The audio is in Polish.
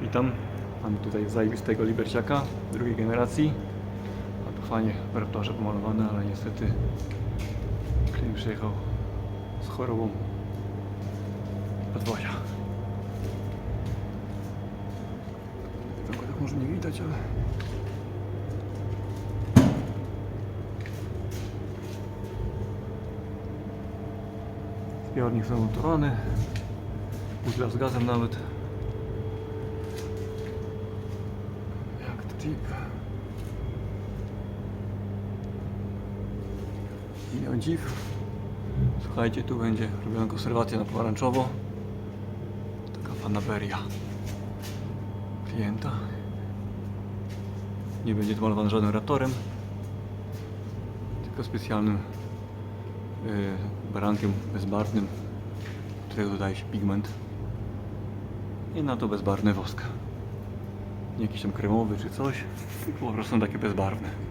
Witam. Mamy tutaj zajebistego liberciaka drugiej generacji. A tu fajnie w raptorze pomalowane, ale niestety klient przyjechał z chorobą podwozia. Tego tak może nie widać, ale... Zbiornik zamontowany. Butla z gazem nawet. I o dziw. Słuchajcie, tu będzie robiona konserwacja na pomarańczowo. Taka fanaberia klienta. Nie będzie to żadnym raptorem, tylko specjalnym yy, barankiem bezbarwnym, którego dodaje się pigment i na to bezbarwny wosk. Jakiś tam kremowy czy coś, po prostu takie bezbarwne.